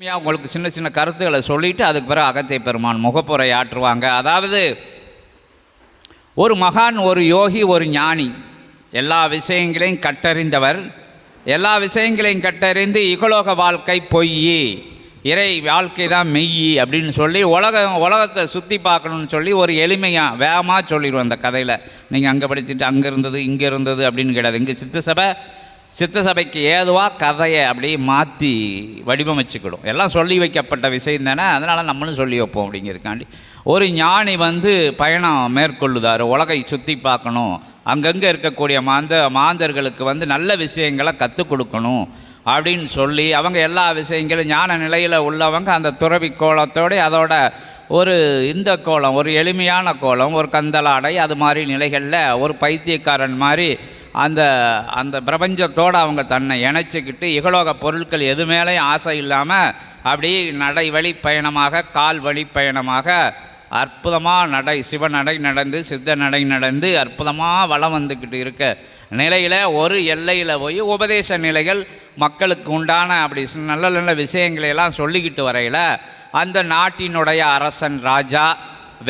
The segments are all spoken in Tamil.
எளிமையாக உங்களுக்கு சின்ன சின்ன கருத்துக்களை சொல்லிவிட்டு அதுக்கு பிறகு அகத்திய பெருமான் முகப்புரை ஆற்றுவாங்க. அதாவது ஒரு மகான் ஒரு யோகி ஒரு ஞானி எல்லா விஷயங்களையும் கட்டறிந்தவர். எல்லா விஷயங்களையும் கட்டறிந்து இகலோக வாழ்க்கை பொய் இறை வாழ்க்கை தான் மெய் அப்படின்னு சொல்லி உலகம் உலகத்தை சுற்றி பார்க்கணும்னு சொல்லி ஒரு எளிமையாக வேகமாக சொல்லிடுவோம் அந்த கதையில். நீங்கள் அங்கே படிச்சுட்டு அங்கே இருந்தது இங்கே இருந்தது அப்படின்னு கிடையாது. இங்கே சித்த சபை சித்த சபைக்கு ஏதுவாக கதையை அப்படியே மாற்றி வடிவமைச்சுக்கிடும். எல்லாம் சொல்லி வைக்கப்பட்ட விஷயம் தானே அதனால் நம்மளும் சொல்லி வைப்போம் அப்படிங்கிறதுக்காண்டி. ஒரு ஞானி வந்து பயணம் மேற்கொள்ளுதார் உலகை சுற்றி பார்க்கணும். அங்கங்கே இருக்கக்கூடிய மாந்த மாந்தர்களுக்கு வந்து நல்ல விஷயங்களை கற்றுக் கொடுக்கணும் அப்படின்னு சொல்லி அவங்க எல்லா விஷயங்களும் ஞான நிலையில் உள்ளவங்க அந்த துறவி கோலத்தோடு அதோட ஒரு இந்த கோலம் ஒரு எளிமையான கோலம் ஒரு கந்தலாடை அது மாதிரி நிலைகளில் ஒரு பைத்தியக்காரன் மாதிரி அந்த அந்த பிரபஞ்சத்தோடு அவங்க தன்னை இணைச்சிக்கிட்டு இகலோக பொருட்கள் எது மேலேயும் ஆசை இல்லாமல் அப்படி நடை வழி பயணமாக கால் வழி பயணமாக அற்புதமாக நடை சிவ நடை நடந்து சித்த நடை நடந்து அற்புதமாக வளம் வந்துக்கிட்டு இருக்க நிலையில் ஒரு எல்லையில் போய் உபதேச நிலைகள் மக்களுக்கு உண்டான அப்படி நல்ல நல்ல விஷயங்களையெல்லாம் சொல்லிக்கிட்டு வரையில் அந்த நாட்டினுடைய அரசன் ராஜா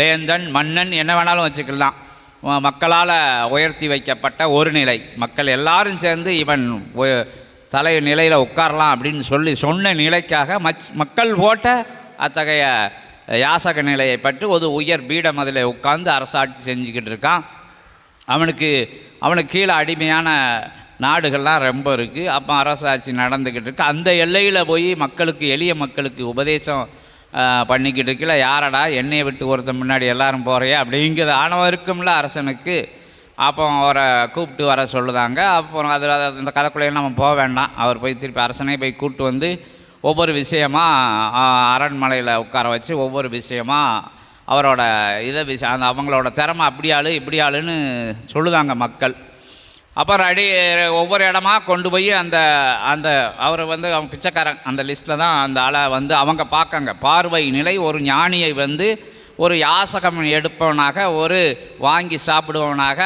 வேந்தன் மன்னன் என்ன வேணாலும் வச்சுக்கலாம். மக்களால் உயர்த்தி வைக்கப்பட்ட ஒரு நிலை. மக்கள் எல்லாரும் சேர்ந்து இவன் தலை நிலையில் உட்காரலாம் அப்படின்னு சொல்லி சொன்ன நிலைக்காக மச் மக்கள் போட்ட அத்தகைய யாசக நிலையை பற்றி ஒரு உயர் பீடம் அதில் உட்கார்ந்து அரசாட்சி செஞ்சுக்கிட்டு இருக்கான். அவனுக்கு அவனுக்கு கீழே அடிமையான நாடுகள்லாம் ரொம்ப இருக்குது அப்போ அரசாட்சி நடந்துக்கிட்டு இருக்கு. அந்த எல்லையில் போய் மக்களுக்கு எளிய மக்களுக்கு உபதேசம் பண்ணிக்கிட்டு இருக்கல. யாரடா? என்னையை விட்டு ஒருத்தன் முன்னாடி எல்லாரும் போகிறையா அப்படிங்கிறது ஆணவம் இருக்கும்ல அரசனுக்கு. அப்போ அவரை கூப்பிட்டு வர சொல்லுதாங்க. அப்புறம் அதில் அந்த கதைக்குள்ளேயே நம்ம போக வேண்டாம். அவர் போய் திருப்பி அரசனே போய் கூப்பிட்டு வந்து ஒவ்வொரு விஷயமாக அரண்மனையில் உட்கார வச்சு ஒவ்வொரு விஷயமாக அவரோட இதை விஷயம் அந்த அவங்களோட திறமை அப்படி ஆளு இப்படி ஆளுன்னு சொல்லுதாங்க மக்கள். அப்புறம் அடி ஒவ்வொரு இடமா கொண்டு போய் அந்த அந்த அவர் வந்து அவன் பிச்சைக்காரன் அந்த லிஸ்ட்டில் தான் அந்த ஆளை வந்து அவங்க பார்க்காங்க. பார்வை நிலை ஒரு ஞானியை வந்து ஒரு யாசகம் எடுப்பவனாக ஒரு வாங்கி சாப்பிடுவவனாக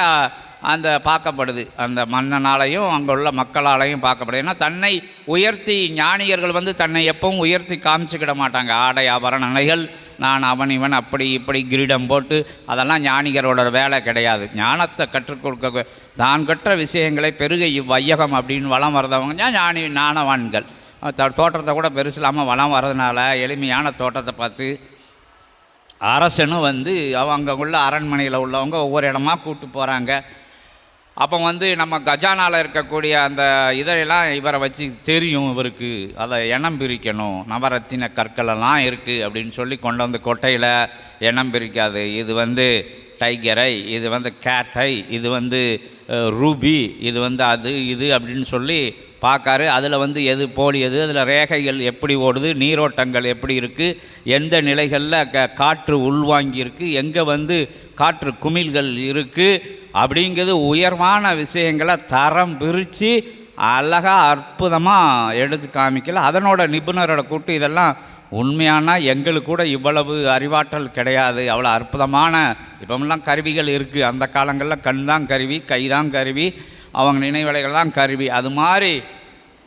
அந்த பார்க்கப்படுது. அந்த மன்னனாலையும் அங்கே உள்ள மக்களாலையும் பார்க்கப்படுது. ஏன்னா தன்னை உயர்த்தி ஞானியர்கள் வந்து தன்னை எப்பவும் உயர்த்தி காமிச்சிக்கிட மாட்டாங்க. ஆடை ஆபரணங்கள் நான் அவன் இவன் அப்படி இப்படி கிரீடம் போட்டு அதெல்லாம் ஞானிகரோட வேலை கிடையாது. ஞானத்தை கற்றுக் கொடுக்க தான் கற்ற விஷயங்களை பெருக இவ்வையகம் அப்படின்னு வளம் வரதவங்க ஞானி ஞானவான்கள். தோட்டத்தை கூட பெருசு இல்லாமல் வளம் வரதுனால எளிமையான தோட்டத்தை பார்த்து அரசனும் வந்து அவங்க உள்ள அரண்மனையில் உள்ளவங்க ஒவ்வொரு இடமா கூப்பிட்டு போகிறாங்க அப்போ வந்து நம்ம கஜானாவில் இருக்கக்கூடிய அந்த இதெல்லாம் இவரை வச்சு தெரியும் இவருக்கு. அதை எண்ணம் பிரிக்கணும். நவரத்தின கற்களெல்லாம் இருக்குது அப்படின்னு சொல்லி கொண்டு வந்து கொட்டையில் எண்ணம் பிரிக்காது. இது வந்து டைகரை இது வந்து கேட்டை இது வந்து ரூபி இது வந்து அது இது அப்படின்னு சொல்லி பார்க்காரு. அதில் வந்து எது போலி எது அதில் ரேகைகள் எப்படி ஓடுது நீரோட்டங்கள் எப்படி இருக்குது எந்த நிலைகளில் க காற்று உள்வாங்கியிருக்கு எங்கே வந்து காற்று குமிழ்கள் இருக்குது அப்படிங்கிறது உயர்வான விஷயங்களை தரம் பிரித்து அழகாக அற்புதமாக எடுத்து காமிக்கல. அதனோட நிபுணரோட கூட்டு இதெல்லாம் உண்மையானா எங்களுக்கு கூட இவ்வளவு அறிவாற்றல் கிடையாது. அவ்வளோ அற்புதமான இப்போமெல்லாம் கருவிகள் இருக்குது அந்த காலங்களில் கண் தான் கருவி கை தான் கருவி அவங்க நினைவலைகள் தான் கருவி. அது மாதிரி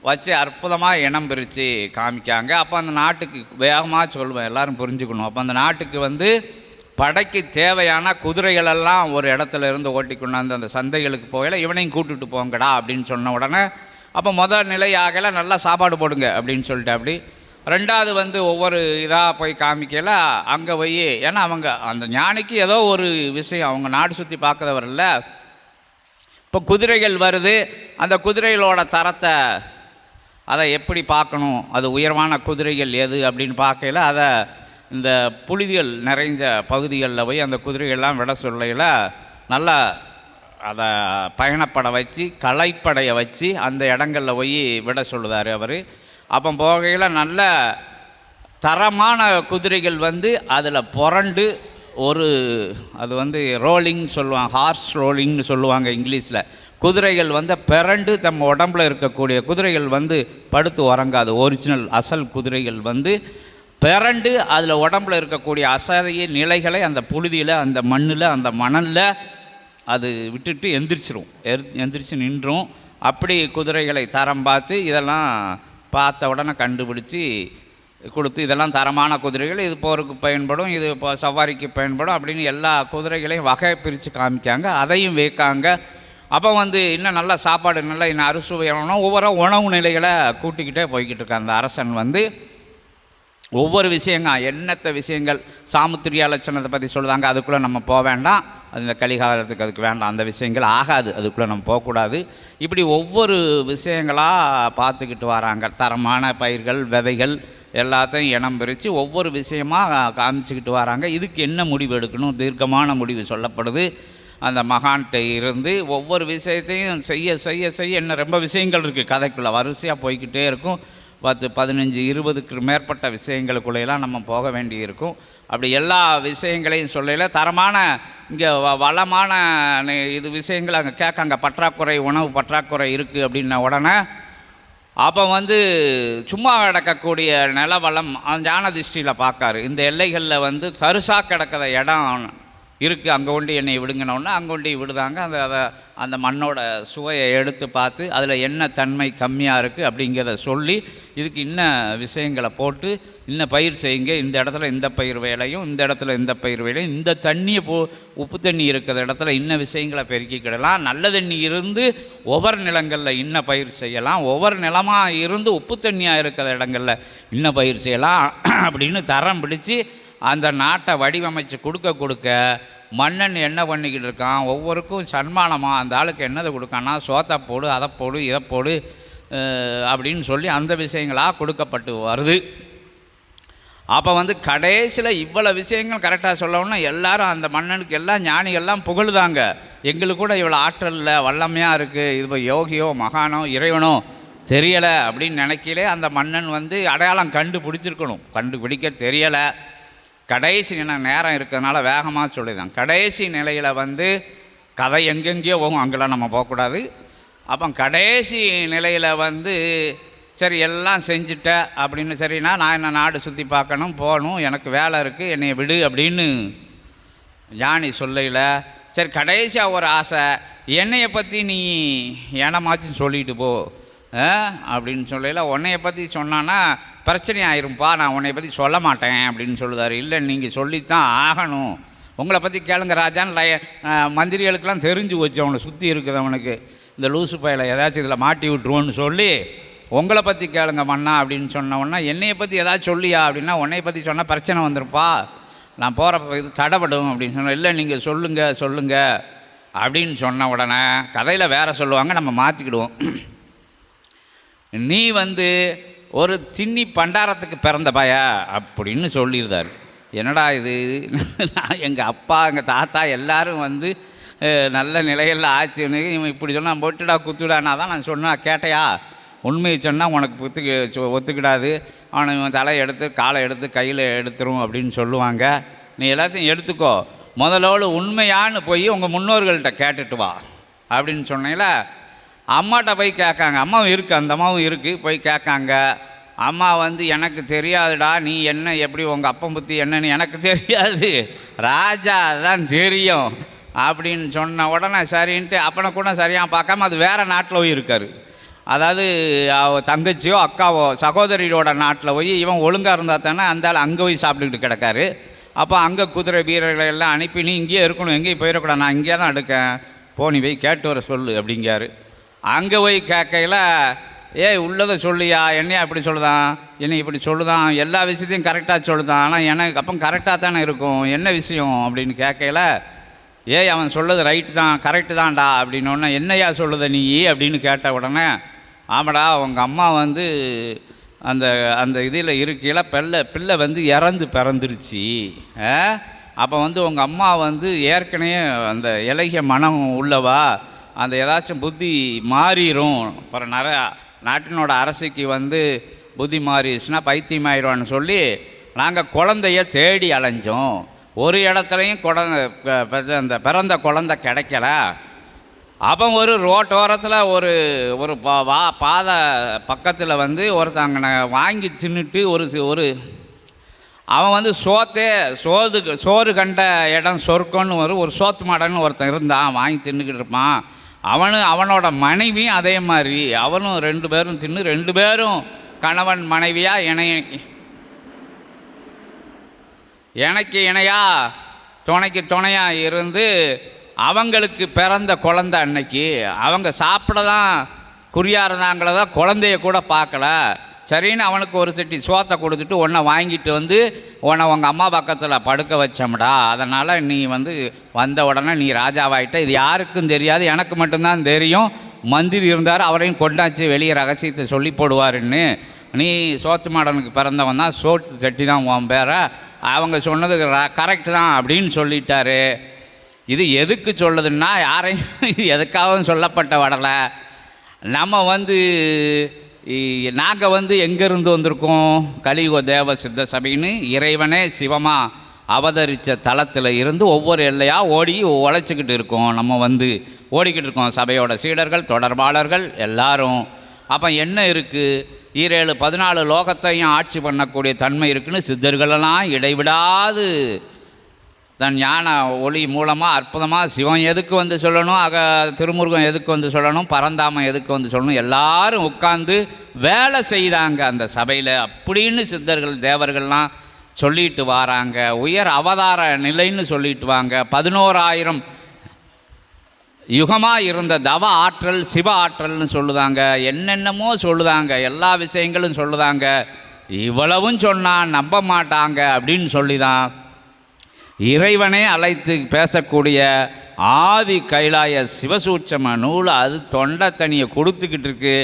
வச்சு அற்புதமாக இனம் பிரித்து காமிக்காங்க. அப்போ அந்த நாட்டுக்கு வேகமாக சொல்லுவேன் எல்லாரும் புரிஞ்சுக்கணும். அப்போ அந்த நாட்டுக்கு வந்து படைக்கு தேவையான குதிரைகளெல்லாம் ஒரு இடத்துல இருந்து ஓட்டி கொண்டாந்து அந்த சந்தைகளுக்கு போகல இவனையும் கூட்டிட்டு போங்கடா அப்படின்னு சொன்ன உடனே அப்போ முதல் நிலை ஆகலை நல்லா சாப்பாடு போடுங்க அப்படின்னு சொல்லிட்டு அப்படி ரெண்டாவது வந்து ஒவ்வொரு இதாக போய் காமிக்கல அங்கே போய் ஏன்னா அவங்க அந்த ஞானிக்கு ஏதோ ஒரு விஷயம் அவங்க நாடு சுற்றி பார்க்கறவர் இல்லை. இப்போ குதிரைகள் வருது அந்த குதிரைகளோட தரத்தை அதை எப்படி பார்க்கணும்? அது உயர்வான குதிரைகள் எது அப்படின்னு பார்க்கையில அதை இந்த புழுதிகள் நிறைஞ்ச பகுதிகளில் போய் அந்த குதிரைகள்லாம் விட சொல்லையில் நல்லா அதை பயணப்பட வச்சு கலைப்படையை வச்சு அந்த இடங்களில் போய் விட சொல்லுவார் அவர். அப்போ போகையில் நல்ல தரமான குதிரைகள் வந்து அதில் புரண்டு ஒரு அது வந்து ரோலிங் சொல்லுவாங்க ஹார்ஸ் ரோலிங்னு சொல்லுவாங்க இங்கிலீஷில். குதிரைகள் வந்து பிறண்டு தம் உடம்புல இருக்கக்கூடிய குதிரைகள் வந்து படுத்து உறங்காது. ஒரிஜினல் அசல் குதிரைகள் வந்து பிறண்டு அதில் உடம்புல இருக்கக்கூடிய அசதிய நிலைகளை அந்த புழுதியில் அந்த மண்ணில் அந்த மணலில் அது விட்டுட்டு எந்திரிச்சிரும். எந்திரிச்சு நின்றும். அப்படி குதிரைகளை தரம் பார்த்து இதெல்லாம் பார்த்த உடனே கண்டுபிடிச்சி கொடுத்து இதெல்லாம் தரமான குதிரைகள் இது போருக்கு பயன்படும் இது இப்போ சவாரிக்கு பயன்படும் அப்படின்னு எல்லா குதிரைகளையும் வகை பிரித்து காமிக்காங்க. அதையும் வைக்காங்க அப்போ வந்து இன்னும் நல்ல சாப்பாடு நல்லா இன்னும் அறுசுவையான ஒவ்வொரு உணவு நிலைகளை கூட்டிக்கிட்டே போய்கிட்டு இருக்காங்க. அந்த அரசன் வந்து ஒவ்வொரு விஷயங்க எண்ணற்ற விஷயங்கள். சாமுத்திரியா லட்சணத்தை பற்றி சொல்லுதாங்க அதுக்குள்ளே நம்ம போக வேண்டாம். அது இந்த கலிகாலத்துக்கு அதுக்கு வேண்டாம். அந்த விஷயங்கள் ஆகாது அதுக்குள்ளே நம்ம போகக்கூடாது இப்படி ஒவ்வொரு விஷயங்களாக பார்த்துக்கிட்டு வராங்க. தரமான பயிர்கள் விதைகள் எல்லாத்தையும் இனம் பிரித்து ஒவ்வொரு விஷயமாக காமிச்சிக்கிட்டு வராங்க. இதுக்கு என்ன முடிவு எடுக்கணும்? தீர்க்கமான முடிவு சொல்லப்படுது. அந்த மகான்கிட்ட இருந்து ஒவ்வொரு விஷயத்தையும் செய்ய செய்ய செய்ய இன்னும் ரொம்ப விஷயங்கள் இருக்குது கதைக்குள்ளே வரிசையாக போய்க்கிட்டே இருக்கும். பத்து பதினஞ்சு இருபதுக்கு மேற்பட்ட விஷயங்களுக்குள்ளையெல்லாம் நம்ம போக வேண்டியிருக்கும். அப்படி எல்லா விஷயங்களையும் சொல்லல தரமான இங்கே வ வளமான இது விஷயங்கள் அங்கே கேட்காங்க. பற்றாக்குறை உணவு பற்றாக்குறை இருக்குது அப்படின்ன உடனே அப்போ வந்து சும்மா கிடக்கக்கூடிய நிலவளம் அந்த ஞான திருஷ்டியில் பார்க்காரு. இந்த எல்லைகளில் வந்து தருசாக கிடக்கிற இடம் இருக்குது அங்கே கொண்டு என்னை விடுங்கினோன்னா அங்கே கொண்டு விடுதாங்க. அந்த அதை அந்த மண்ணோட சுவையை எடுத்து பார்த்து அதில் என்ன தன்மை கம்மியாக இருக்குது அப்படிங்கிறத சொல்லி இதுக்கு இன்ன விஷயங்களை போட்டு இன்ன பயிர் செய்யுங்க. இந்த இடத்துல இந்த பயிர் வேலையும் இந்த இடத்துல இந்த பயிர் வேலையும் இந்த தண்ணியை போ உப்பு தண்ணி இருக்கிற இடத்துல இன்ன விஷயங்களை பெருக்கிக்கிடலாம். நல்ல தண்ணி இருந்து ஒவ்வொரு நிலங்களில் இன்ன பயிர் செய்யலாம். ஒவ்வொரு நிலமாக இருந்து உப்பு தண்ணியாக இருக்கிற இடங்களில் இன்ன பயிர் செய்யலாம். அப்படின்னு தரம் பிடிச்சி அந்த நாட்டை வடிவமைச்சு கொடுக்க கொடுக்க மன்னன் என்ன பண்ணிக்கிட்டு இருக்கான்? ஒவ்வொருக்கும் சன்மானமாக அந்த ஆளுக்கு என்னது கொடுக்கான்னா சோத்தை போடு அதை போடு இதை போடு அப்படின்னு சொல்லி அந்த விஷயங்களாக கொடுக்கப்பட்டு வருது. அப்போ வந்து கடைசியில் இவ்வளோ விஷயங்கள் கரெக்டாக சொல்லணும்னா எல்லாரும் அந்த மன்னனுக்கு எல்லாம் ஞானிகள்லாம் புகழுதாங்க. எங்களுக்கு கூட இவ்வளோ ஆற்றல் இல்லை வல்லமையாக இருக்குது இது யோகியோ மகானோ இறைவனோ தெரியலை அப்படின்னு நினைக்கலே அந்த மன்னன் வந்து அடையாளம் கண்டுபிடிச்சிருக்கணும். கண்டுபிடிக்க தெரியலை. கடைசி நில நேரம் இருக்கிறதுனால வேகமாக சொல்லிதான் கடைசி நிலையில் வந்து கதை எங்கெங்கேயோ போகும் அங்கெல்லாம் நம்ம போகக்கூடாது. அப்போ கடைசி நிலையில் வந்து சரி எல்லாம் செஞ்சுட்ட அப்படின்னு சரினா நான் என்ன நாடு சுற்றி பார்க்கணும் போகணும் எனக்கு வேலை இருக்குது என்னை விடு அப்படின்னு ஞானி சொல்லையில் சரி கடைசியாக ஒரு ஆசை என்னையை பற்றி நீ ஏனமாச்சும் சொல்லிட்டு போ. அப்படின்னு சொல்லையில் உன்னைய பற்றி சொன்னான்னா பிரச்சனை ஆயிரும்ப்பா நான் உன்னைய பற்றி சொல்ல மாட்டேன் அப்படின்னு சொல்லுதார். இல்லை நீங்கள் சொல்லித்தான் ஆகணும். உங்களை பற்றி கேளுங்க ராஜான்னு லய மந்திரிகளுக்கெல்லாம் தெரிஞ்சு வச்சு அவனை சுற்றி இருக்குது அவனுக்கு இந்த லூசு பயலை ஏதாச்சும் இதில் மாட்டி விட்ருவோன்னு சொல்லி உங்களை பற்றி கேளுங்க மண்ணா அப்படின்னு சொன்ன உடனே பற்றி ஏதாச்சும் சொல்லியா அப்படின்னா உன்னைய பற்றி சொன்னால் பிரச்சனை வந்துருப்பா நான் போகிற இது தடைப்படும் அப்படின்னு சொன்னேன் இல்லை நீங்கள் சொல்லுங்கள் சொல்லுங்கள் அப்படின்னு சொன்ன உடனே கதையில் வேறு சொல்லுவாங்க நம்ம மாற்றிக்கிடுவோம் நீ வந்து ஒரு தின்னி பண்டாரத்துக்கு பிறந்த பயா அப்படின்னு சொல்லியிருந்தார். என்னடா இது? எங்கள் அப்பா எங்கள் தாத்தா எல்லாரும் வந்து நல்ல நிலையில் ஆச்சுன்னு இவன் இப்படி சொன்னால் போட்டுடா குத்துடானா தான் நான் சொன்னா கேட்டையா? உண்மையை சொன்னால் உனக்கு ஒத்துக்க சொ- ஒத்துக்கிடாது. அவனை இவன் தலையை எடுத்து காலை எடுத்து கையில் எடுத்துரும் அப்படின்னு சொல்லுவாங்க. நீ எல்லாத்தையும் எடுத்துக்கோ. முதலோடு உண்மையான்னு போய் உங்கள் முன்னோர்கள்ட்ட கேட்டுட்டு வா அப்படின்னு சொன்னீங்களா அம்மாட்ட போய் கேட்காங்க. அம்மாவும் இருக்குது அந்த அம்மாவும் இருக்குது போய் கேட்காங்க. அம்மா வந்து எனக்கு தெரியாதுடா நீ என்ன எப்படி உங்கள் அப்பன் புத்தி என்னன்னு எனக்கு தெரியாது. ராஜா தான் தெரியும். அப்படின்னு சொன்ன உடனே சரின்ட்டு அப்பனை கூட சரியாக பார்க்காம அது வேறு நாட்டில் போய் இருக்கார். அதாவது அவ தங்கச்சியோ அக்காவோ சகோதரியோட நாட்டில் போய் இவன் ஒழுங்காக இருந்தால் தானே அந்த ஆள் அங்கே போய் சாப்பிட்டுக்கிட்டு கிடக்காரு. அப்போ அங்கே குதிரை வீரர்களை எல்லாம் அனுப்பி நீ இங்கேயே இருக்கணும் எங்கேயும் போயிடக்கூடாது நான் இங்கே தான் எடுக்கேன் போனி போய் கேட்டு வர சொல்லு அப்படிங்காரு. அங்கே போய் கேட்கையில் ஏய் உள்ளதை சொல்லியா என்னையா இப்படி சொல்லுதான்? என்னை இப்படி சொல்லுதான்? எல்லா விஷயத்தையும் கரெக்டாக சொல்லுதான். ஆனால் எனக்கு அப்போ கரெக்டாக தானே இருக்கும். என்ன விஷயம்? அப்படின்னு கேட்கையில் ஏய் அவன் சொல்லுது ரைட்டு தான் கரெக்டு தான்டா அப்படின்னோடனே என்னையா சொல்லுத நீ? அப்படின்னு கேட்ட உடனே ஆமாடா உங்கள் அம்மா வந்து அந்த அந்த இதில் இருக்கையில் பிள்ளை பிள்ளை வந்து இறந்து பிறந்துருச்சு. அப்போ வந்து உங்கள் அம்மா வந்து ஏற்கனவே அந்த இலகிய மனம் உள்ளவா? அந்த ஏதாச்சும் புத்தி மாறிடும் அப்புறம் நிறைய நாட்டினோட அரசுக்கு வந்து புத்தி மாறிடுச்சுன்னா பைத்தியமாயிருவான்னு சொல்லி நாங்கள் குழந்தைய தேடி அலைஞ்சோம். ஒரு இடத்துலையும் குழந்த அந்த பிறந்த குழந்தை கிடைக்கல. அவன் ஒரு ரோட்டோரத்தில் ஒரு ஒரு பா வா பாதை பக்கத்தில் வந்து ஒருத்தங்க வாங்கி தின்னுட்டு ஒரு ஒரு அவன் வந்து சோத்தே சோறு சோறு கண்ட இடம் சொர்க்கன்னு ஒரு ஒரு சோத்து மாடன்னு ஒருத்தன் இருந்தான். வாங்கி தின்னுக்கிட்டு இருப்பான். அவனு அவனோட மனைவி அதே மாதிரி. அவனும் ரெண்டு பேரும் தின்னு ரெண்டு பேரும் கணவன் மனைவியாக இணை எனக்கு இணையா துணைக்கு துணையாக இருந்து அவங்களுக்கு பிறந்த குழந்த அன்னைக்கு. அவங்க சாப்பிட தான் குறியாக இருந்தாங்களதான் குழந்தைய கூட பார்க்கல. சரின்னு அவனுக்கு ஒரு செட்டி சோத்தை கொடுத்துட்டு உன்னை வாங்கிட்டு வந்து உன்னை உங்கள் அம்மா பக்கத்தில் படுக்க வச்சோம்டா. அதனால் நீ வந்து வந்த உடனே நீ ராஜாவாயிட்ட இது யாருக்கும் தெரியாது எனக்கு மட்டும்தான் தெரியும். மந்திரி இருந்தார் அவரையும் கொண்டாச்சு வெளியே ரகசியத்தை சொல்லி போடுவாருன்னு. நீ சோத்து மாடனுக்கு பிறந்தவன் தான் சோத்து செட்டி தான் உன் பேரை. அவங்க சொன்னது கரெக்ட் தான் அப்படின்னு சொல்லிட்டாரு. இது எதுக்கு சொல்லுதுன்னா யாரையும் எதுக்காகவும் சொல்லப்பட்ட வடலை. நம்ம வந்து நாங்கள் வந்து எங்கேருந்து வந்திருக்கோம்? கலியுக தேவ சித்த சபைன்னு இறைவனே சிவமாக அவதரித்த தளத்தில் இருந்து ஒவ்வொரு எல்லையாக ஓடி உழைச்சிக்கிட்டு இருக்கோம். நம்ம வந்து ஓடிக்கிட்டு இருக்கோம் சபையோட சீடர்கள் தொடர்பாளர்கள் எல்லாரும். அப்போ என்ன இருக்குது ஈரேழு பதினாலு லோகத்தையும் ஆட்சி பண்ணக்கூடிய தன்மை இருக்குன்னு சித்தர்களெல்லாம் இடைவிடாது. தன் ஞான ஒளி மூலமாக அற்புதமாக சிவன் எதுக்கு வந்து சொல்லணும்? அக திருமுருகன் எதுக்கு வந்து சொல்லணும்? பரந்தாமன் எதுக்கு வந்து சொல்லணும்? எல்லாரும் உட்கார்ந்து வேலை செய்தாங்க அந்த சபையில். அப்படின்னு சித்தர்கள் தேவர்கள்லாம் சொல்லிட்டு வராங்க. உயர் அவதார நிலைன்னு சொல்லிட்டு வாங்க. பதினோராயிரம் யுகமாக இருந்த தவ ஆற்றல் சிவ ஆற்றல்னு சொல்லுதாங்க. என்னென்னமோ சொல்லுதாங்க. எல்லா விஷயங்களும் சொல்லுதாங்க. இவ்வளவும் சொன்னால் நம்ப மாட்டாங்க அப்படின்னு சொல்லி தான் இறைவனே அழைத்து பேசக்கூடிய ஆதி கைலாய சிவசூட்சம நூல் அது தொண்டை தனியை கொடுத்துக்கிட்டு இருக்கு.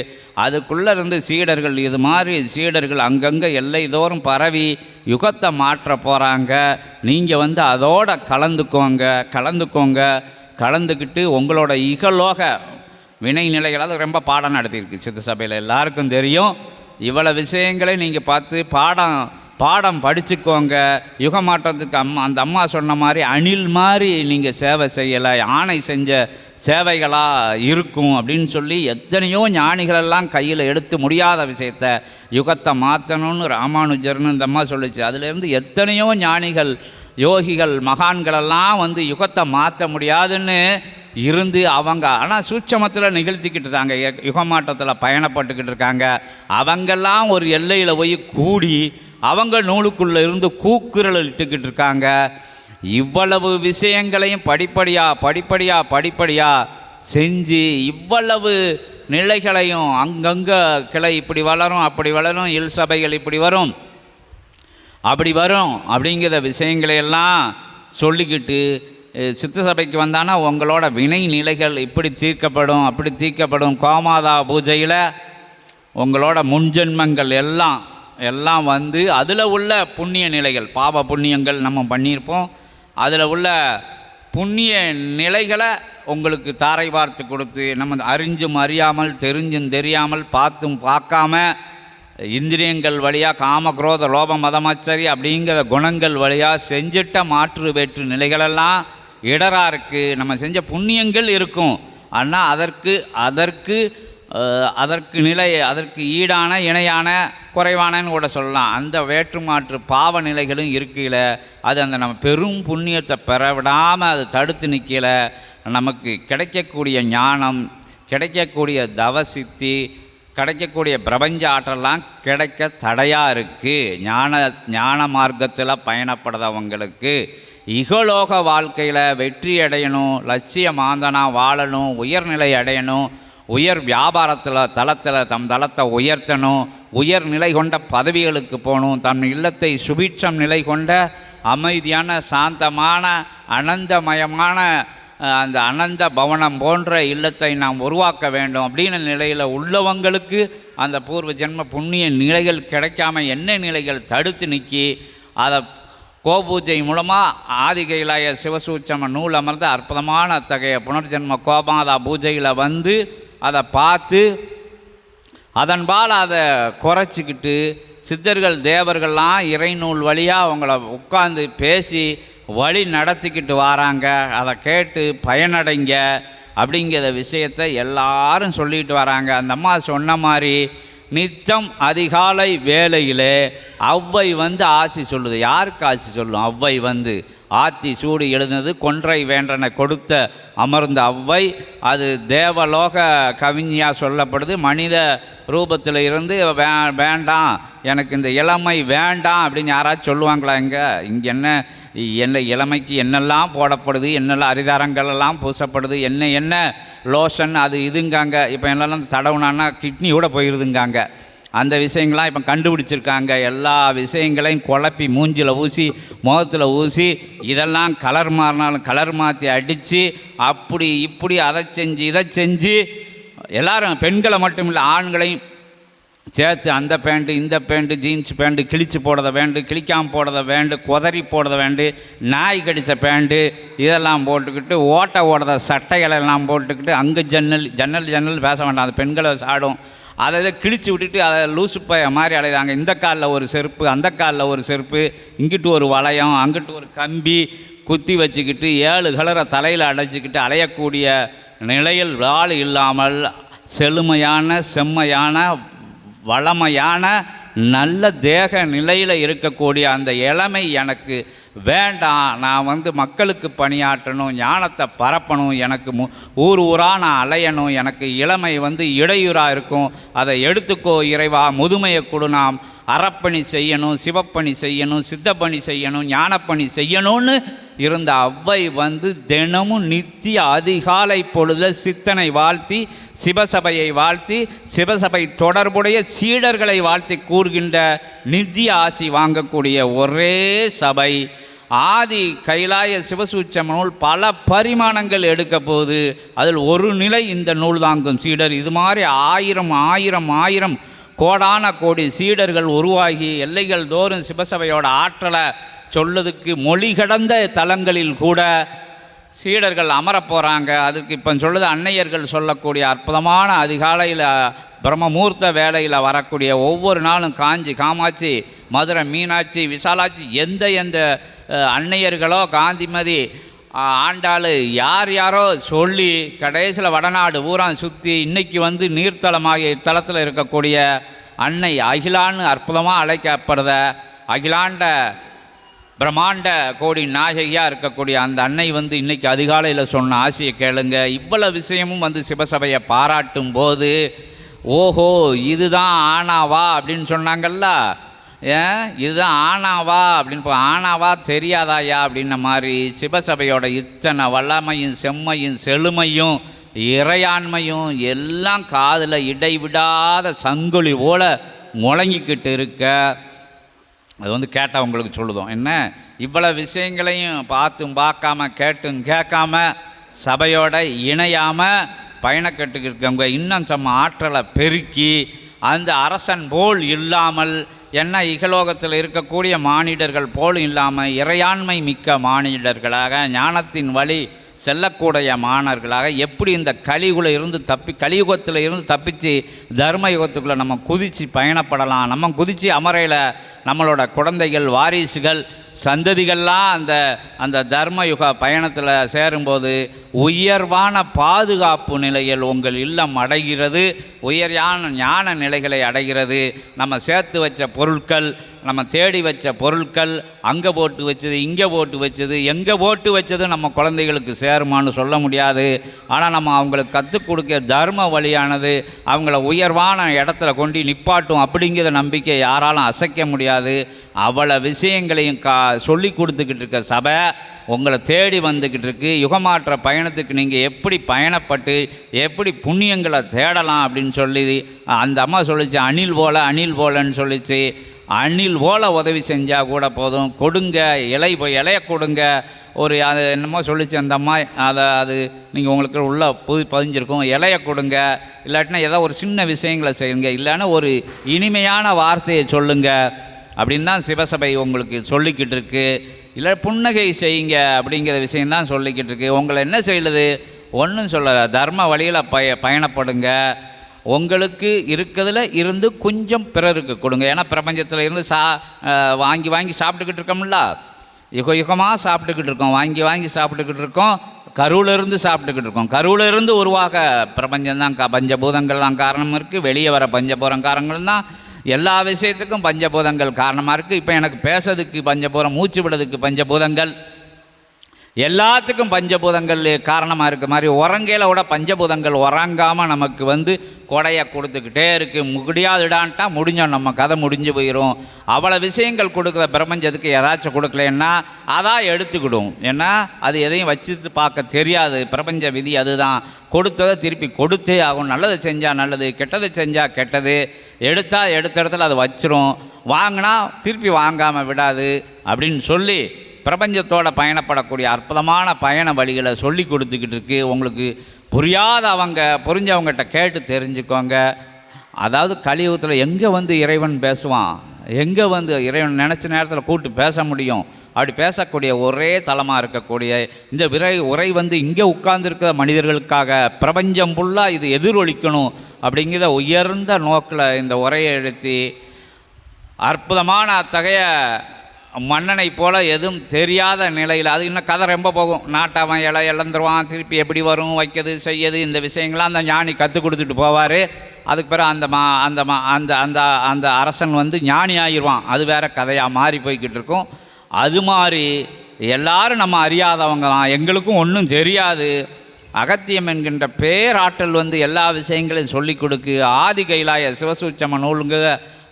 அதுக்குள்ளே இருந்து சீடர்கள் இது மாதிரி சீடர்கள் அங்கங்கே எல்லை தோறும் பரவி யுகத்தை மாற்ற போகிறாங்க நீங்கள் வந்து அதோட கலந்துக்கோங்க கலந்துக்கோங்க. கலந்துக்கிட்டு உங்களோட இகலோக வினை நிலைகள் அது ரொம்ப பாடம் நடத்தியிருக்கு சித்த சபையில். எல்லாருக்கும் தெரியும். இவ்வளோ விஷயங்களை நீங்கள் பார்த்து பாடம் பாடம் படிச்சுக்கோங்க. யுக மாற்றத்துக்கு அம்மா அந்த அம்மா சொன்ன மாதிரி அணில் மாதிரி நீங்கள் சேவை செய்யலை. யானை செஞ்ச சேவைகளாக இருக்கும் அப்படின்னு சொல்லி எத்தனையோ ஞானிகளெல்லாம் கையில் எடுத்து முடியாத விஷயத்த யுகத்தை மாற்றணும்னு ராமானுஜர்னு இந்த அம்மா சொல்லுச்சு. அதுலேருந்து எத்தனையோ ஞானிகள் யோகிகள் மகான்களெல்லாம் வந்து யுகத்தை மாற்ற முடியாதுன்னு இருந்து அவங்க ஆனால் சூட்சமத்தில் நிகழ்த்திக்கிட்டு இருக்காங்க. யுகமாட்டத்தில் பயணப்பட்டுக்கிட்டு இருக்காங்க. அவங்கெல்லாம் ஒரு எல்லையில் போய் கூடி அவங்க நூலுக்குள்ளே இருந்து கூக்குரல் இட்டுக்கிட்டு இருக்காங்க. இவ்வளவு விஷயங்களையும் படிப்படியாக படிப்படியாக படிப்படியாக செஞ்சு இவ்வளவு நிலைகளையும் அங்கங்கே கிளை இப்படி வளரும் அப்படி வளரும் இல் சபைகள் இப்படி வரும். அப்படி வரும் அப்படிங்கிற விஷயங்களையெல்லாம் சொல்லிக்கிட்டு சித்த சபைக்கு வந்தானா உங்களோட வினை நிலைகள் இப்படி தீர்க்கப்படும் அப்படி தீர்க்கப்படும். கோமாதா பூஜையில் உங்களோட முன்ஜென்மங்கள் எல்லாம் எல்லாம் வந்து அதில் உள்ள புண்ணிய நிலைகள் பாப புண்ணியங்கள் நம்ம பண்ணியிருப்போம். அதில் உள்ள புண்ணிய நிலைகளை உங்களுக்கு தாரை வார்த்து கொடுத்து நம்ம அறிஞ்சும் அறியாமல் தெரிஞ்சும் தெரியாமல் பார்த்தும் பார்க்காம இந்திரியங்கள் வழியாக காம குரோத லோப மதமாச்சரி அப்படிங்கிற குணங்கள் வழியாக செஞ்சிட்ட மாற்று வேற்று நிலைகளெல்லாம் இடராக இருக்குது நம்ம செஞ்ச புண்ணியங்கள் இருக்கும். ஆனால் அதற்கு அதற்கு அதற்கு நிலை அதற்கு ஈடான இணையான குறைவானன்னு கூட சொல்லலாம். அந்த வேற்றுமாற்று பாவ நிலைகளும் இருக்கையில் அது அந்த நம்ம பெரும் புண்ணியத்தை பெற விடாமல் அது தடுத்து நிற்கல நமக்கு கிடைக்கக்கூடிய ஞானம் கிடைக்கக்கூடிய தவசித்தி கிடைக்கக்கூடிய பிரபஞ்ச ஆற்றலாம் கிடைக்க தடையாக இருக்குது ஞான ஞான மார்க்கத்தில் பயணப்படுறவங்களுக்கு இகலோக வாழ்க்கையில் வெற்றி அடையணும் லட்சிய மாந்தனாக வாழணும் உயர்நிலை அடையணும் உயர் வியாபாரத்தில் தளத்தில் தம் தளத்தை உயர்த்தணும் உயர் நிலை கொண்ட பதவிகளுக்கு போகணும் தம் இல்லத்தை சுபீட்சம் நிலை கொண்ட அமைதியான சாந்தமான அனந்தமயமான அந்த அனந்த பவனம் போன்ற இல்லத்தை நாம் உருவாக்க வேண்டும் அப்படின்னு நிலையில் உள்ளவங்களுக்கு அந்த பூர்வ ஜென்ம புண்ணிய நிலைகள் கிடைக்காம என்ன நிலைகள் தடுத்து நிற்கி அதை கோபூஜை மூலமாக ஆதிகைலாய சிவசூச்சம நூல் அமர்ந்த அற்புதமான அத்தகைய புனர்ஜென்ம கோபாதா பூஜையில் வந்து அதை பார்த்து அதன்பால் அதை குறைச்சிக்கிட்டு சித்தர்கள் தேவர்கள்லாம் இறைநூல் வழியாக அவங்கள உட்காந்து பேசி வழி நடத்திக்கிட்டு வராங்க. அதை கேட்டு பயனடைங்க அப்படிங்கிற விஷயத்தை எல்லாரும் சொல்லிட்டு வராங்க. அந்த அம்மா சொன்ன மாதிரி நித்தம் அதிகாலை வேளையிலே அவ்வை வந்து ஆசி சொல்லுது. யாருக்கு ஆசி சொல்லும்? அவ்வை வந்து ஆத்தி சூடு எழுதினது கொன்றை வேண்டனை கொடுத்த அமர்ந்த அவ்வை. அது தேவலோக கவிஞியாக சொல்லப்படுது. மனித ரூபத்தில் இருந்து வே வேண்டாம் எனக்கு இந்த இளமை வேண்டாம் அப்படின்னு யாராச்சும் சொல்லுவாங்களா இங்கே? இங்கே என்ன என்ன இளமைக்கு என்னெல்லாம் போடப்படுது என்னெல்லாம் அரிதாரங்கள் எல்லாம் பூசப்படுது என்ன என்ன லோஷன் அது இதுங்காங்க இப்போ என்னெல்லாம் தடவுனான்னா கிட்னியோட போயிடுதுங்காங்க அந்த விஷயங்கள்லாம் இப்போ கண்டுபிடிச்சிருக்காங்க. எல்லா விஷயங்களையும் குழப்பி மூஞ்சில் ஊசி முகத்தில் ஊசி இதெல்லாம் கலர் மாறினாலும் கலர் மாற்றி அடித்து அப்படி இப்படி அதை செஞ்சு இதை செஞ்சு எல்லாரும் பெண்களை மட்டும் இல்லை ஆண்களையும் சேர்த்து அந்த பேண்ட்டு இந்த பேண்ட்டு ஜீன்ஸ் பேண்ட்டு கிழிச்சு போடுறத வேண்டு கிழிக்காமல் போடுறத வேண்டு குதறி போடுறத வேண்டு நாய் கடித்த பேண்ட்டு இதெல்லாம் போட்டுக்கிட்டு ஓட்டை ஓடுற சட்டைகளை எல்லாம் போட்டுக்கிட்டு அங்கே ஜன்னல் ஜன்னல் ஜன்னல் பேச வேண்டாம். அது பெண்களை சாடும். அதை இதை கிழிச்சு விட்டுட்டு அதை லூசு பய மாதிரி அலைதாங்க இந்த காலில் ஒரு செருப்பு அந்த காலில் ஒரு செருப்பு இங்கிட்டு ஒரு வளையம் அங்கிட்டு ஒரு கம்பி குத்தி வச்சுக்கிட்டு ஏழு கலரை தலையில் அடைச்சிக்கிட்டு அலையக்கூடிய நிலையில் ஆள் இல்லாமல் செழுமையான செம்மையான வளமையான நல்ல தேக நிலையில் இருக்கக்கூடிய அந்த இளமை எனக்கு வேண்டாம் நான் வந்து மக்களுக்கு பணியாற்றணும் ஞானத்தை பரப்பணும் எனக்கு மு ஊர் ஊராக நான் அலையணும் எனக்கு இளமை வந்து இடையூறாக இருக்கும் அதை எடுத்துக்கோ இறைவா முதுமையை கொடு நாம். அறப்பணி செய்யணும் சிவப்பணி செய்யணும் சித்தப்பணி செய்யணும் ஞானப்பணி செய்யணும்னு இருந்த அவ்வை வந்து தினமும் நித்திய அதிகாலை பொழுதில் சித்தனை வாழ்த்தி சிவசபையை வாழ்த்தி சிவசபை தொடர்புடைய சீடர்களை வாழ்த்தி கூறுகின்ற நித்திய ஆசி வாங்கக்கூடிய ஒரே சபை. ஆதி கைலாய சிவசூச்சம நூல் பல பரிமாணங்கள் எடுக்க போகுது. அதில் ஒரு நிலை இந்த நூல் தாங்கும். சீடர் இது மாதிரி ஆயிரம் ஆயிரம் ஆயிரம் கோடான கோடி சீடர்கள் உருவாகி எல்லைகள் தோறும் சிவசபையோட ஆற்றலை சொல்லதுக்கு மொழி கடந்த தலங்களில் கூட சீடர்கள் அமரப் போகிறாங்க அதுக்கு இப்போ சொல்லுது அன்னையர்கள் சொல்லக்கூடிய அற்புதமான அதிகாலையில் பிரம்மமூர்த்த வேலையில் வரக்கூடிய ஒவ்வொரு நாளும் காஞ்சி காமாட்சி மதுரை மீனாட்சி விசாலாட்சி எந்த எந்த அன்னையர்களோ காந்திமதி ஆண்டாள் யார் யாரோ சொல்லி கடைசியில் வடநாடு ஊரா சுற்றி இன்னைக்கு வந்து நீர்த்தலமாகிய இத்தலத்தில் இருக்கக்கூடிய அன்னை அகிலான்னு அற்புதமாக அழைக்கப்படுத அகிலாண்ட பிரம்மாண்ட கோடி நாயகியாக இருக்கக்கூடிய அந்த அன்னை வந்து இன்னைக்கு அதிகாலையில் சொன்ன ஆசையை கேளுங்க. இவ்வளோ விஷயமும் வந்து சிவசபையை பாராட்டும் போது ஓஹோ இதுதான் ஆனாவா அப்படின்னு சொன்னாங்கல்ல? ஏன்? இதுதான் ஆனாவா அப்படின்னு இப்போ ஆனாவா தெரியாதாயா அப்படின்ன மாதிரி சிவசபையோட இத்தனை வல்லமையும் செம்மையும் செழுமையும் இறையாண்மையும் எல்லாம் காதில் இடைவிடாத சங்குலி போல முழங்கிக்கிட்டு இருக்க. அது வந்து கேட்டால் உங்களுக்கு சொல்லுதோம். என்ன? இவ்வளோ விஷயங்களையும் பார்த்தும் பார்க்காம கேட்டும் கேட்காம சபையோட இணையாமல் பயணக்கட்டுக்கு இருக்கவங்க இன்னும் சம்ம ஆற்றலை பெருக்கி அந்த அரசன் போல் இல்லாமல் என்ன இகலோகத்தில் இருக்கக்கூடிய மானிடர்கள் போல் இல்லாமல் இறையாண்மை மிக்க மானிடர்களாக ஞானத்தின் வழி செல்லக்கூடிய மாணவர்களாக எப்படி இந்த கலியுகுல இருந்து தப்பி கலியுகத்தில் இருந்து தப்பித்து தர்ம யுகத்துக்குள்ளே நம்ம குதித்து பயணப்படலாம். நம்ம குதித்து அமரையில் நம்மளோட குழந்தைகள் வாரிசுகள் சந்ததிகள்லாம் அந்த அந்த தர்மயுக பயணத்தில் சேரும்போது உயர்வான பாதுகாப்பு நிலையில் உங்கள் இல்லம் அடைகிறது. உயர்யான ஞான நிலைகளை அடைகிறது. நம்ம சேர்த்து வச்ச பொருட்கள் நம்ம தேடி வச்ச பொருட்கள் அங்கே போட்டு வச்சது இங்கே போட்டு வச்சது எங்கே போட்டு வச்சது நம்ம குழந்தைகளுக்கு சேருமான்னு சொல்ல முடியாது. ஆனால் நம்ம அவங்களுக்கு கற்றுக் கொடுக்க தர்ம வழியானது அவங்கள உயர்வான இடத்துல கொண்டு நிப்பாட்டும் அப்படிங்கிற நம்பிக்கை யாராலும் அசைக்க முடியாது. அவ்வளோ விஷயங்களையும் கா சொல்லி கொடுத்துக்கிட்டு இருக்க சபை உங்களை தேடி வந்துக்கிட்டு இருக்கு. யுகமாற்ற பயணத்துக்கு நீங்கள் எப்படி பயணப்பட்டு எப்படி புண்ணியங்களை தேடலாம் அப்படின்னு சொல்லி அந்த அம்மா சொல்லிச்சு அணில் போல அணில் போலன்னு சொல்லிச்சு. அணில் போல உதவி செஞ்சால் கூட போதும். கொடுங்க இலை போய் இலைய கொடுங்க. ஒரு அது என்னமோ சொல்லிச்சு அந்த அம்மா அதை அது நீங்கள் உங்களுக்கு உள்ள புது பதிஞ்சிருக்கும். இலைய கொடுங்க. இல்லாட்டினா ஏதோ ஒரு சின்ன விஷயங்களை செய்யுங்க. இல்லைன்னா ஒரு இனிமையான வார்த்தையை சொல்லுங்கள் அப்படின்னு தான் சிவசபை உங்களுக்கு சொல்லிக்கிட்டு இருக்கு. இல்லை புன்னகை செய்யுங்க அப்படிங்கிற விஷயந்தான் சொல்லிக்கிட்டு இருக்கு. உங்களை என்ன செய்யுது? ஒன்றும் சொல்ல தர்ம வழியில் பய பயணப்படுங்க. உங்களுக்கு இருக்கிறதுல இருந்து கொஞ்சம் பிறருக்கு கொடுங்க. ஏன்னா பிரபஞ்சத்தில் இருந்து சா வாங்கி வாங்கி சாப்பிட்டுக்கிட்டு இருக்கோம்ல. யுக யுகமாக சாப்பிட்டுக்கிட்டு இருக்கோம். வாங்கி வாங்கி சாப்பிட்டுக்கிட்டு இருக்கோம். கருவிலிருந்து சாப்பிட்டுக்கிட்டு இருக்கோம். கருவிலிருந்து உருவாக பிரபஞ்சம்தான் க பஞ்சபூதங்கள் தான் காரணம் இருக்குது வெளியே வர பஞ்சபூரம் காரணங்கள் தான். எல்லா விஷயத்துக்கும் பஞ்சபூதங்கள் காரணமாக இருக்குது இப்போ எனக்கு பேசுறதுக்கு பஞ்சபூரம் மூச்சு விடுறதுக்கு பஞ்சபூதங்கள். எல்லாத்துக்கும் பஞ்சபூதங்கள் காரணமாக இருக்க மாதிரி உறங்கையில் கூட பஞ்சபூதங்கள் உறங்காமல் நமக்கு வந்து கொடையை கொடுத்துக்கிட்டே இருக்குது முடியாதுடான்ட்டா முடிஞ்சோம் நம்ம கதை முடிஞ்சு போயிடும் அவ்வளோ விஷயங்கள் கொடுக்குற பிரபஞ்சத்துக்கு ஏதாச்சும் கொடுக்கலன்னா அதான் எடுத்துக்கிடும். ஏன்னா அது எதையும் வச்சு பார்க்க தெரியாது. பிரபஞ்ச விதி அதுதான். கொடுத்ததை திருப்பி கொடுத்தே ஆகும். நல்லது செஞ்சால் நல்லது கெட்டது செஞ்சால் கெட்டது. எடுத்தால் எடுத்த இடத்துல அது வச்சிரும். வாங்கினா திருப்பி வாங்காமல் விடாது அப்படின்னு சொல்லி பிரபஞ்சத்தோட பயணப்படக்கூடிய அற்புதமான பயண வழிகளை சொல்லி கொடுத்துக்கிட்டு இருக்கு. உங்களுக்கு புரியாத அவங்க புரிஞ்சவங்ககிட்ட கேட்டு தெரிஞ்சுக்கோங்க. அதாவது கலியுகத்தில் எங்கே வந்து இறைவன் பேசுவான்? எங்கே வந்து இறைவன் நினச்ச நேரத்தில் கூப்பிட்டு பேச முடியும்? அப்படி பேசக்கூடிய ஒரே தளமாக இருக்கக்கூடிய இந்த விரை உரை வந்து இங்கே உட்கார்ந்துருக்கிற மனிதர்களுக்காக பிரபஞ்சம் ஃபுல்லாக இது எதிரொலிக்கணும் அப்படிங்கிற உயர்ந்த நோக்கில் இந்த உரையை எழுத்தி அற்புதமான அத்தகைய மன்னனை போல் எதுவும் தெரியாத நிலையில் அது இன்னும் கதை ரொம்ப போகும். நாட்டவன் இலை இழந்துருவான் திருப்பி எப்படி வரும் வைக்கிறது செய்யது இந்த விஷயங்கள்லாம் அந்த ஞானி கற்றுக் கொடுத்துட்டு போவார். அதுக்கு பிறகு அந்த மா அந்த மா அந்த அந்த அந்த அரசன் வந்து ஞானி ஆகிடுவான் அது வேற கதையாக மாறி போய்கிட்டு இருக்கும். அது மாதிரி எல்லாரும் நம்ம அறியாதவங்க தான். எங்களுக்கும் ஒன்றும் தெரியாது. அகத்தியம் என்கின்ற பேராற்றல் வந்து எல்லா விஷயங்களையும் சொல்லி கொடுக்கு. ஆதி கைலாய சிவசூச்சம நூலுங்க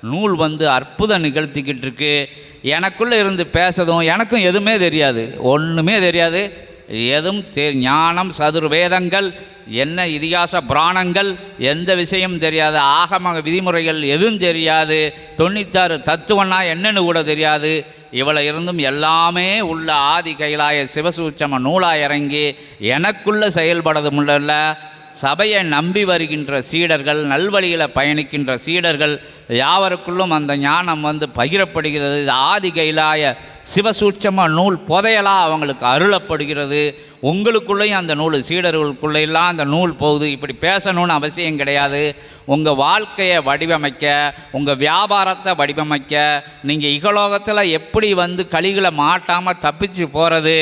நூல் வந்து அற்புதம் நிகழ்த்திக்கிட்டு இருக்கு எனக்குள்ளே இருந்து பேசதும் எனக்கும் எதுவுமே தெரியாது. ஒன்றுமே தெரியாது. எதுவும் தெ ஞானம் சதுர்வேதங்கள் என்ன இதிகாச புராணங்கள் எந்த விஷயம் தெரியாது. ஆகம விதிமுறைகள் எதுவும் தெரியாது. தொண்ணூத்தாறு தத்துவம்னா என்னன்னு கூட தெரியாது. இவளை இருந்தும் எல்லாமே உள்ள ஆதி கைலாய சிவசூச்சம நூலாக இறங்கி எனக்குள்ளே செயல்படது முடியல சபையை நம்பி வருகின்ற சீடர்கள் நல்வழியில் பயணிக்கின்ற சீடர்கள் யாவருக்குள்ளும் அந்த ஞானம் வந்து பகிரப்படுகிறது. இது ஆதி கைலாய சிவசூட்சம நூல் புதையலாக அவங்களுக்கு அருளப்படுகிறது. உங்களுக்குள்ளேயும் அந்த நூல் சீடர்களுக்குள்ளெல்லாம் அந்த நூல் போகுது. இப்படி பேசணும்னு அவசியம் கிடையாது. உங்கள் வாழ்க்கையை வடிவமைக்க உங்கள் வியாபாரத்தை வடிவமைக்க நீங்கள் இகலோகத்தில் எப்படி வந்து கழிகளை மாட்டாமல் தப்பிச்சு போகிறது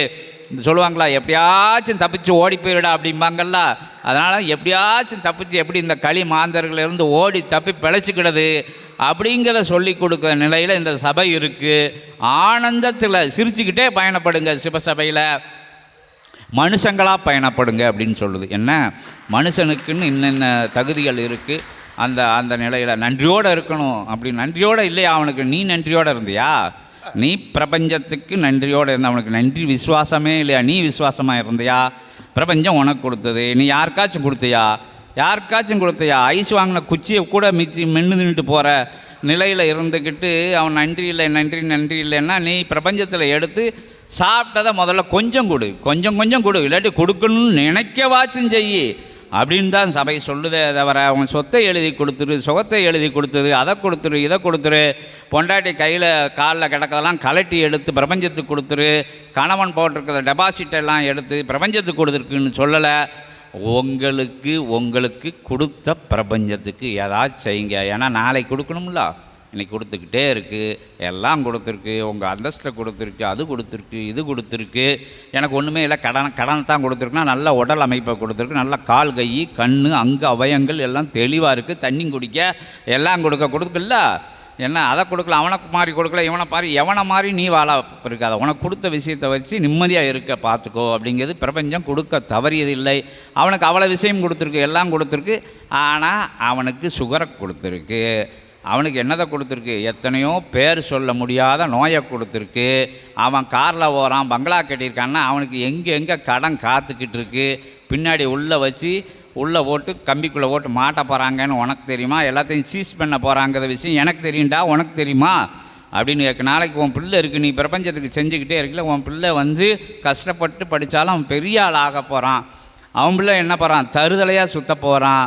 சொல்லுவாங்களா எப்படியாச்சும் தப்பிச்சு ஓடி போயிடா அப்படிம்பாங்கல்ல. அதனால் எப்படியாச்சும் தப்பிச்சு எப்படி இந்த களி மாந்தர்களிலிருந்து ஓடி தப்பி பிழைச்சிக்கிடுது அப்படிங்கிறத சொல்லி கொடுக்குற நிலையில் இந்த சபை இருக்குது ஆனந்தத்தில் சிரிச்சுக்கிட்டே பயணப்படுங்க சிவசபையில். மனுஷங்களாக பயணப்படுங்க அப்படின்னு சொல்லுது. என்ன? மனுஷனுக்குன்னு என்னென்ன தகுதிகள் இருக்குது அந்த அந்த நிலையில் நன்றியோடு இருக்கணும். அப்படி நன்றியோடு இல்லையா அவனுக்கு? நீ நன்றியோடு இருந்தியா? நீ பிரபஞ்சத்துக்கு நன்றியோடு இருந்த அவனுக்கு நன்றி விசுவாசமே இல்லையா? நீ விசுவாசமாக இருந்தியா? பிரபஞ்சம் உனக்கு கொடுத்தது. நீ யாருக்காச்சும் கொடுத்தியா? யாருக்காச்சும் கொடுத்தியா? ஐஸ் வாங்கின குச்சியை கூட மிச்சி மென்று நின்றுட்டு போகிற நிலையில் இருந்துக்கிட்டு அவன் நன்றி இல்லை நன்றி நன்றி இல்லைன்னா நீ பிரபஞ்சத்தில் எடுத்து சாப்பிட்டதை முதல்ல கொஞ்சம் கொடு. கொஞ்சம் கொஞ்சம் கொடு. இல்லாட்டி கொடுக்கணும்னு நினைக்கவாச்சும் செய்யி. அப்படின்னு தான் சபை சொல்லுதே தவிர அவன் சொத்தை எழுதி கொடுத்துரு சுகத்தை எழுதி கொடுத்துரு அதை கொடுத்துரு இதை கொடுத்துரு பொண்டாட்டி கையில் காலில் கிடக்கதெல்லாம் கலட்டி எடுத்து பிரபஞ்சத்துக்கு கொடுத்துரு கணவன் போட்டிருக்கிற டெபாசிட் எல்லாம் எடுத்து பிரபஞ்சத்துக்கு கொடுத்துருக்குன்னு சொல்லலை. உங்களுக்கு உங்களுக்கு கொடுத்த பிரபஞ்சத்துக்கு ஏதாச்சும் செய்யுங்க. ஏன்னா நாளைக்கு கொடுக்கணும்ல. இன்றைக்கி கொடுத்துக்கிட்டே இருக்குது எல்லாம் கொடுத்துருக்கு. உங்கள் அந்தஸ்தை கொடுத்துருக்கு. அது கொடுத்துருக்கு. இது கொடுத்துருக்கு. எனக்கு ஒன்றுமே இல்லை. கடன் கடன் தான் கொடுத்துருக்குன்னா நல்ல உடல் அமைப்பை கொடுத்துருக்கு. நல்ல கால் கை கண் அங்கு அவயங்கள் எல்லாம் தெளிவாக இருக்குது தண்ணி குடிக்க எல்லாம் கொடுக்க கொடுக்குல்ல? என்ன அதை கொடுக்கல அவனை மாதிரி கொடுக்கல இவனை மாதிரி எவனை மாதிரி நீ வாழ இருக்காத? உனக்கு கொடுத்த விஷயத்தை வச்சு நிம்மதியாக இருக்க பார்த்துக்கோ. அப்படிங்கிறது பிரபஞ்சம் கொடுக்க தவறியது இல்லை. அவனுக்கு அவ்வளோ விஷயம் கொடுத்துருக்கு எல்லாம் கொடுத்துருக்கு. ஆனால் அவனுக்கு சுகரை கொடுத்துருக்கு. அவனுக்கு என்னதை கொடுத்துருக்கு? எத்தனையோ பேர் சொல்ல முடியாத நோயை கொடுத்துருக்கு. அவன் காரில் போகிறான் பங்களா கட்டியிருக்கான்னா அவனுக்கு எங்கே எங்கே கடன் காத்துக்கிட்டு இருக்கு பின்னாடி உள்ளே வச்சு உள்ளே போட்டு கம்பிக்குள்ளே போட்டு மாட்ட போகிறாங்கன்னு உனக்கு தெரியுமா? எல்லாத்தையும் சீஸ் பண்ண போகிறாங்கிற விஷயம் எனக்கு தெரியும்டா உனக்கு தெரியுமா? அப்படின்னு கேட்க நாளைக்கு உன் பிள்ளை இருக்குது நீ பிரபஞ்சத்துக்கு செஞ்சுக்கிட்டே இருக்கல உன் பிள்ளை வந்து கஷ்டப்பட்டு படித்தாலும் அவன் பெரிய ஆள் ஆக போகிறான் அவன் பிள்ளை என்ன போகிறான் தருதலையாக சுத்த போகிறான்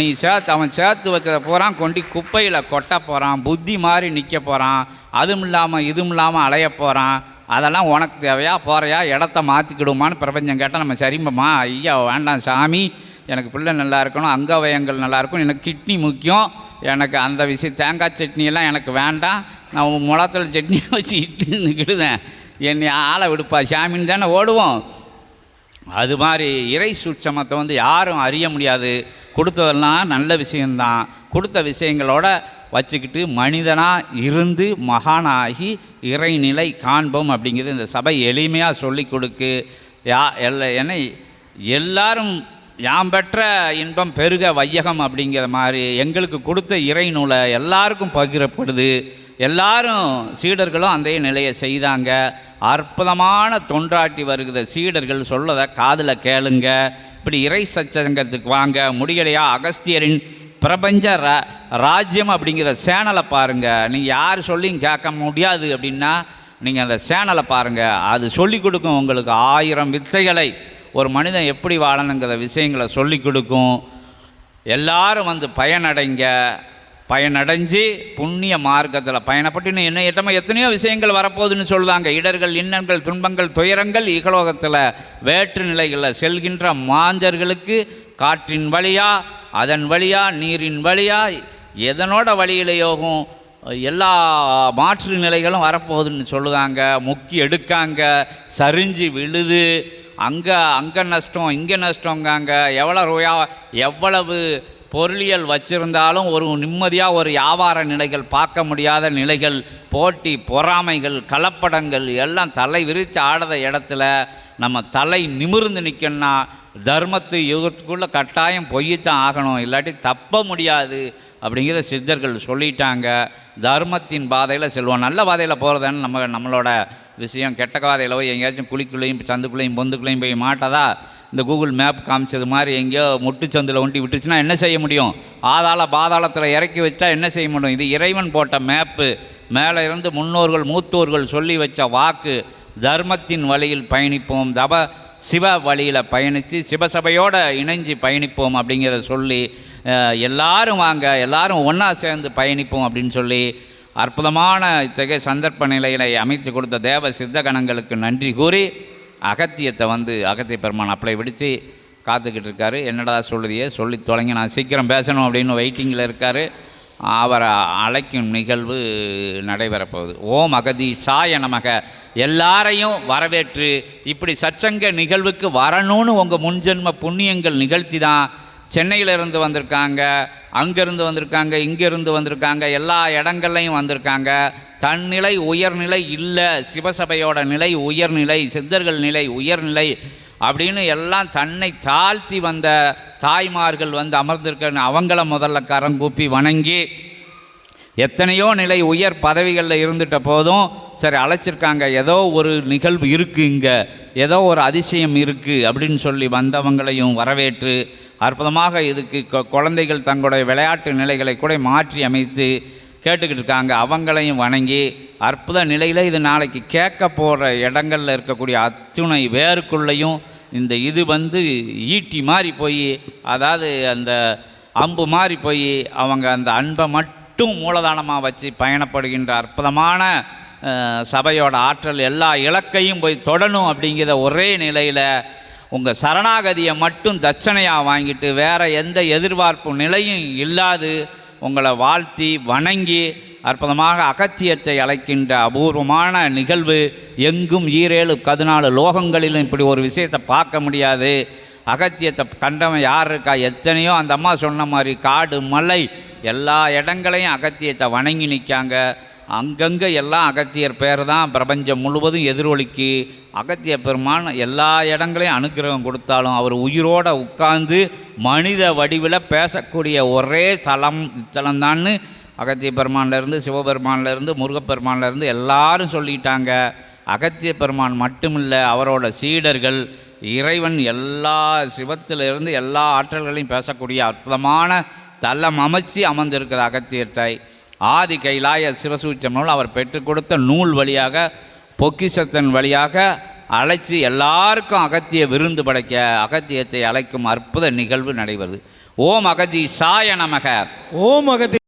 நீ சேர்த்து அவன் சேர்த்து வச்சத போகிறான் கொண்டு குப்பையில் கொட்ட போகிறான் புத்தி மாதிரி நிற்க போகிறான் அதுவும் இல்லாமல் இதுவும் இல்லாமல் அலைய போகிறான் அதெல்லாம் உனக்கு தேவையா போகிறையா இடத்த மாற்றிக்கிடுமான்னு பிரபஞ்சம் கேட்டால் நம்ம சரிம்பம்மா ஐயா வேண்டாம் சாமி எனக்கு பிள்ளை நல்லா இருக்கணும் அங்கவயங்கள் நல்லா இருக்கணும் எனக்கு கிட்னி முக்கியம் எனக்கு அந்த விஷயம் தேங்காய் சட்னியெல்லாம் எனக்கு வேண்டாம் நான் முளத்தல் சட்னியை வச்சு இட்டு என்னை ஆளை விடுப்பா சாமின்னு தானே ஓடுவோம். அது மாதிரி இறை சூட்சமத்தை வந்து யாரும் அறிய முடியாது. கொடுத்ததெல்லாம் நல்ல விஷயந்தான் கொடுத்த விஷயங்களோட வச்சுக்கிட்டு மனிதனாக இருந்து மகானாகி இறைநிலை காண்போம் அப்படிங்கிறது இந்த சபை எளிமையாக சொல்லி கொடுக்கு. யா எல்லா என்னை எல்லாரும் யாம் பெற்ற இன்பம் பெருக வையகம் அப்படிங்கிற மாதிரி எங்களுக்கு கொடுத்த இறை நூலை எல்லாருக்கும் பகிரப்படுது. எல்லாரும் சீடர்களும் அந்த நிலையை செய்தாங்க. அற்புதமான தொண்டாட்டி வருகிற சீடர்கள் சொல்லதை காதில் கேளுங்க. இப்படி இறை சச்சங்கத்துக்கு வாங்க. முடியலையா? அகஸ்தியரின் பிரபஞ்ச ரா ராஜ்யம் அப்படிங்கிற சேனலை பாருங்கள் நீங்கள் யார் சொல்லியும் கேட்க முடியாது அப்படின்னா நீங்கள் அந்த சேனலை பாருங்கள் அது சொல்லி கொடுக்கும். உங்களுக்கு ஆயிரம் வித்தைகளை ஒரு மனிதன் எப்படி வாழணுங்கிற விஷயங்களை சொல்லி கொடுக்கும். எல்லாரும் வந்து பயனடைங்க. பயனடைஞ்சு புண்ணிய மார்க்கத்தில். பயணப்பட்டு இன்னும் என்ன எட்டமாக எத்தனையோ விஷயங்கள் வரப்போகுதுன்னு சொல்லுவாங்க. இடர்கள் இன்னல்கள் துன்பங்கள் துயரங்கள் இகலோகத்தில் வேற்று நிலைகளில் செல்கின்ற மாஞ்சர்களுக்கு காற்றின் வழியா அதன் வழியா நீரின் வழியா எதனோட வழியிலையோகும் எல்லா மாற்று நிலைகளும் வரப்போகுதுன்னு சொல்லுதாங்க முக்கி எடுக்காங்க சரிஞ்சு விழுது அங்கே அங்கே நஷ்டம் இங்கே நஷ்டங்காங்க எவ்வளோ ரூபா எவ்வளவு பொருளியல் வச்சிருந்தாலும் ஒரு நிம்மதியாக ஒரு வியாபார நிலைகள் பார்க்க முடியாத நிலைகள் போட்டி பொறாமைகள் கலப்படங்கள் எல்லாம் தலை விரித்து ஆடுற இடத்துல நம்ம தலை நிமிர்ந்து நிற்கணும்னா தர்மத்து யுகத்துக்குள்ளே கட்டாயம் பொய்யத்தான் ஆகணும். இல்லாட்டி தப்ப முடியாது அப்படிங்கிற சித்தர்கள் சொல்லிட்டாங்க. தர்மத்தின் பாதையில் செல்வோம். நல்ல பாதையில் போகிறதுன்னு நம்ம நம்மளோட விஷயம் கெட்ட பாதையில் போய் எங்கேயாச்சும் குழிக்குள்ளேயும் சந்துக்குள்ளேயும் பொந்துக்குள்ளேயும் போய் மாட்டாதா? இந்த கூகுள் மேப் காமிச்சது மாதிரி எங்கேயோ முட்டுச்சந்தில் ஒண்டி விட்டுச்சுன்னா என்ன செய்ய முடியும்? ஆதாள பாதாளத்தில் இறக்கி வச்சா என்ன செய்ய முடியும்? இது இறைவன் போட்ட மேப்பு மேலே இருந்து முன்னோர்கள் மூத்தோர்கள் சொல்லி வச்ச வாக்கு. தர்மத்தின் வழியில் பயணிப்போம். தப சிவ வழியில் பயணித்து சிவசபையோடு இணைஞ்சு பயணிப்போம் அப்படிங்கிறத சொல்லி எல்லாரும் வாங்க எல்லாரும் ஒன்றா சேர்ந்து பயணிப்போம் அப்படின்னு சொல்லி அற்புதமான இத்தகைய சந்தர்ப்ப நிலைகளை அமைத்து கொடுத்த தேவ சித்தகணங்களுக்கு நன்றி கூறி அகத்தியத்தை வந்து அகத்திய பெருமான் அப்ளை விடுத்து காத்துக்கிட்டு இருக்காரு. என்னடா சொல்லுதியே? சொல்லி தொடங்கி நான் சீக்கிரம் பேசணும் அப்படின்னு வெயிட்டிங்கில் இருக்கார். அவரை அழைக்கும் நிகழ்வு நடைபெறப்போகுது ஓம் அகதி சாய நமக. எல்லாரையும் வரவேற்று இப்படி சச்சங்க நிகழ்வுக்கு வரணும்னு உங்கள் முன்ஜென்ம புண்ணியங்கள் நிகழ்த்தி தான் சென்னையிலிருந்து வந்திருக்காங்க அங்கேருந்து வந்திருக்காங்க இங்கேருந்து வந்திருக்காங்க எல்லா இடங்கள்லையும் வந்திருக்காங்க. தன்னிலை உயர்நிலை இல்லை. சிவசபையோட நிலை உயர்நிலை சித்தர்கள் நிலை உயர்நிலை அப்படின்னு எல்லாம் தன்னை தாழ்த்தி வந்த தாய்மார்கள் வந்து அமர்ந்திருக்க அவங்கள முதல்ல கரங்கூப்பி வணங்கி எத்தனையோ நிலை உயர் பதவிகளில் இருந்துட்ட போதும் சரி அழைச்சிருக்காங்க. ஏதோ ஒரு நிகழ்வு இருக்குது இங்கே. ஏதோ ஒரு அதிசயம் இருக்குது அப்படின்னு சொல்லி வந்தவங்களையும் வரவேற்று அற்புதமாக இதுக்கு குழந்தைகள் தங்களுடைய விளையாட்டு நிலைகளை கூட மாற்றி அமைத்து கேட்டுக்கிட்டு இருக்காங்க. அவங்களையும் வணங்கி அற்புத நிலையில் இது நாளைக்கு கேட்க போகிற இடங்களில் இருக்கக்கூடிய அத்துணை வேருக்குள்ளேயும் இந்த இது வந்து ஈட்டி மாதிரி போய் அதாவது அந்த அம்பு மாதிரி போய் அவங்க அந்த அன்பை மட்டும் மூலதானமாக வச்சு பயணப்படுகின்ற அற்புதமான சபையோட ஆற்றல் எல்லா இலக்கையும் போய் தொடணும் அப்படிங்கிற ஒரே நிலையில் உங்கள் சரணாகதியை மட்டும் தட்சணையாக வாங்கிட்டு வேறு எந்த எதிர்பார்ப்பு நிலையும் இல்லாது உங்களை வாழ்த்தி வணங்கி அற்புதமாக அகத்தியத்தை அழைக்கின்ற அபூர்வமான நிகழ்வு. எங்கும் ஈரேழு பதினாலு லோகங்களிலும் இப்படி ஒரு விஷயத்தை பார்க்க முடியாது. அகத்தியத்தை கண்டவன் யார் இருக்கா? எத்தனையோ அந்த அம்மா சொன்ன மாதிரி காடு மலை எல்லா இடங்களையும் அகத்தியத்தை வணங்கி நிற்காங்க. அங்கங்கே எல்லாம் அகத்தியர் பேர் தான். பிரபஞ்சம் முழுவதும் எதிரொலிக்கு. அகத்திய பெருமான் எல்லா இடங்களையும் அனுக்கிரகம் கொடுத்தாலும் அவர் உயிரோட உட்கார்ந்து மனித வடிவில் பேசக்கூடிய ஒரே தலம் இத்தலம்தான்னு அகத்திய பெருமான்லேருந்து சிவபெருமான்லேருந்து முருகப்பெருமான்லேருந்து எல்லாரும் சொல்லிட்டாங்க. அகத்திய பெருமான் மட்டுமில்லை அவரோட சீடர்கள் இறைவன் எல்லா சிவத்திலிருந்து எல்லா ஆற்றல்களையும் பேசக்கூடிய அற்புதமான தலம் அமைச்சு அமர்ந்திருக்கிற அகத்தியத்தை ஆதி கைலாய சிவசூச்சம் நூல் அவர் பெற்றுக் கொடுத்த நூல் வழியாக பொக்கிஷத்தின் வழியாக அழைச்சி எல்லாருக்கும் அகத்திய விருந்து படைக்க அகத்தியத்தை அழைக்கும் அற்புத நிகழ்வு நடைபெறுது. ஓம் அகதி சாய நமக. ஓம் அகதி